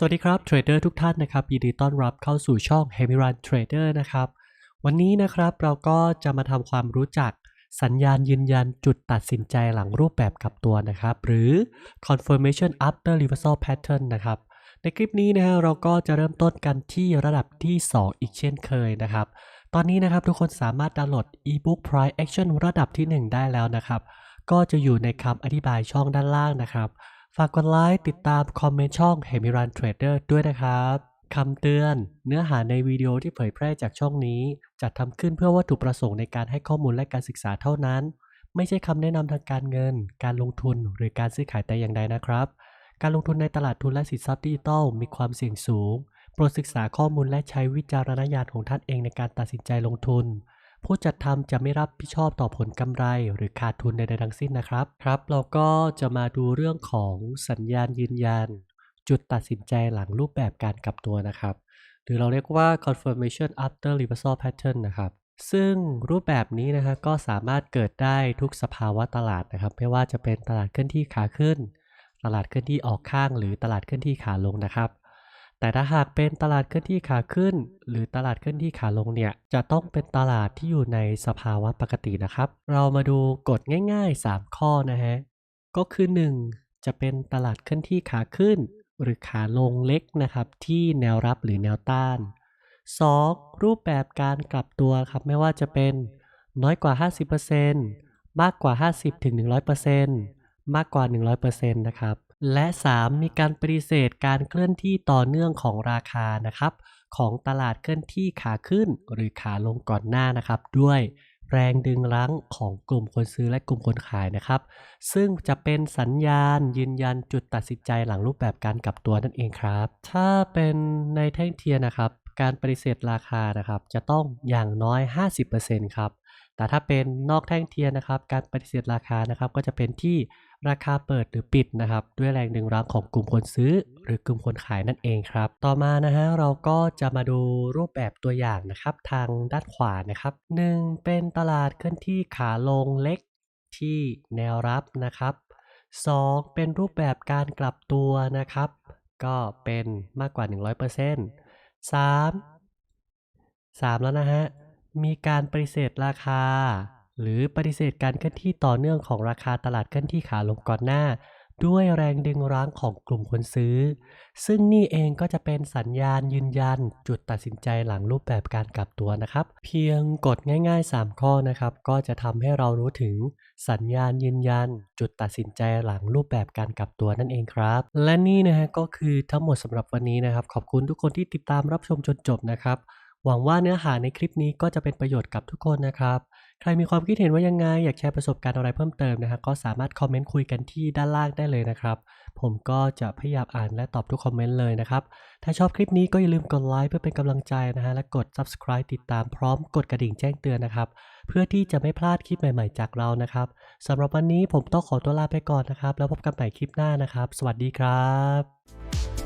สวัสดีครับเทรดเดอร์ทุกท่านนะครับยินดีต้อนรับเข้าสู่ช่อง h e m y Run Trader นะครับวันนี้นะครับเราก็จะมาทำความรู้จักสัญญาณยืนยันจุดตัดสินใจหลังรูปแบบกลับตัวนะครับ หรือ confirmation after reversal pattern นะครับ ในคลิปนี้นะฮะเราก็จะเริ่มต้นกันที่ระดับที่ 2 อีกเช่นเคยนะครับ ตอนนี้นะครับทุกคนสามารถดาวน์โหลด ebook price action ระดับที่ 1 ได้แล้วนะครับ ก็จะอยู่ในคำอธิบายช่องด้านล่างนะครับ ฝากกดไลค์ติดตามคอมเมนต์ช่อง h e m i r a n Trader ด้วยนะครับคำเตือน เนื้อหาในวิดีโอที่เผยแพร่จากช่องนี้จัดทำขึ้นเพื่อวัตถุประสงค์ในการให้ข้อมูลและการศึกษาเท่านั้น ไม่ใช่คำแนะนำทางการเงิน การลงทุนหรือการซื้อขายแต่อย่างใดนะครับ การลงทุนในตลาดทุนและสินทรัพย์ดิจิทัลมีความเสี่ยงสูง โปรดศึกษาข้อมูลและใช้วิจารณญาณของท่านเองในการตัดสินใจลงทุน ผู้จัดทำจะไม่รับผิดชอบต่อผลกำไร หรือขาดทุนใดๆทั้งสิ้นนะครับ ครับเราก็จะมาดูเรื่องของสัญญาณยืนยัน จุดตัดสินใจหลังรูปแบบการกลับตัวนะครับ หรือเราเรียกว่า confirmation after reversal pattern นะครับ ซึ่งรูปแบบนี้นะฮะก็สามารถเกิดได้ทุกสภาวะตลาดนะครับ ไม่ว่าจะเป็นตลาดเคลื่อนที่ขาขึ้น ตลาดเคลื่อนที่ออกข้าง หรือตลาดเคลื่อนที่ขาลงนะครับ แต่ถ้าหากเป็นตลาดเคลื่อนที่ขาขึ้น หรือตลาดเคลื่อนที่ขาลงเนี่ยจะต้องเป็นตลาดที่อยู่ในสภาวะปกตินะครับ เรามาดูกฎง่ายๆ 3 ข้อนะฮะก็คือ 1. จะเป็นตลาดเคลื่อนที่ขาขึ้น หรือขาลงเล็กนะครับ ที่แนวรับหรือแนวต้าน 2. รูปแบบการกลับตัวครับไม่ว่าจะเป็นน้อยกว่า 50%มากกว่า 50-100%มากกว่า 100%นะครับ และ 3. มีการปฏิเสธการเคลื่อนที่ต่อเนื่องของราคานะครับ ของตลาดเคลื่อนที่ขาขึ้นหรือขาลงก่อนหน้านะครับ ด้วยแรงดึงรั้งของกลุ่มคนซื้อและกลุ่มคนขายนะครับ ซึ่งจะเป็นสัญญาณยืนยันจุดตัดสินใจหลังรูปแบบการกลับตัวนั่นเองครับ ถ้าเป็นในแท่งเทียนนะครับ การปฏิเสธราคานะครับ จะต้องอย่างน้อย 50%ครับแต่ถ้าเป็นนอกแท่งเทียนนะครับ การปฏิเสธราคานะครับก็จะเป็นที่ ราคาเปิดหรือปิดนะครับ ด้วยแรงดึงรั้งของกลุ่มคนซื้อ หรือกลุ่มคนขายนั่นเองครับ ต่อมานะฮะเราก็จะมาดูรูปแบบตัวอย่างนะครับ ทางด้านขวานะครับ 1. เป็นตลาดเคลื่อนที่ขาลงเล็กที่แนวรับนะครับ 2. เป็นรูปแบบการกลับตัวนะครับ ก็เป็นมากกว่า 100% 3. 3 แล้วนะฮะ มีการปฏิเสธราคา หรือปฏิเสธการเคลื่อนที่ต่อเนื่องของราคาตลาดเคลื่อนที่ขาลงก่อนหน้า ด้วยแรงดึงรั้งของกลุ่มคนซื้อ ซึ่งนี่เองก็จะเป็นสัญญาณยืนยัน จุดตัดสินใจหลังรูปแบบการกลับตัวนะครับ เพียงกดง่าย ๆ 3 ข้อนะครับ ก็จะทำให้เรารู้ถึงสัญญาณยืนยัน จุดตัดสินใจหลังรูปแบบการกลับตัวนั่นเองครับ และนี่นะฮะก็คือทั้งหมดสำหรับวันนี้นะครับ ขอบคุณทุกคนที่ติดตามรับชมจนจบนะครับ หวังว่าเนื้อหาในคลิปนี้ก็จะเป็นประโยชน์กับทุกคนนะครับ ใครมีความคิดเห็นว่ายังไง อยากแชร์ประสบการณ์อะไรเพิ่มเติมนะฮะก็สามารถคอมเมนต์คุยกันที่ด้านล่างได้เลยนะครับ ผมก็จะพยายามอ่านและตอบทุกคอมเมนต์เลยนะครับ ถ้าชอบคลิปนี้ก็อย่าลืมกดไลค์เพื่อเป็นกำลังใจนะฮะและกด subscribe ติดตามพร้อมกดกระดิ่งแจ้งเตือนนะครับ เพื่อที่จะไม่พลาดคลิปใหม่ๆจากเรานะครับสำหรับวันนี้ผมต้องขอตัวลาไปก่อนนะครับ แล้วพบกันใหม่คลิปหน้านะครับ สวัสดีครับ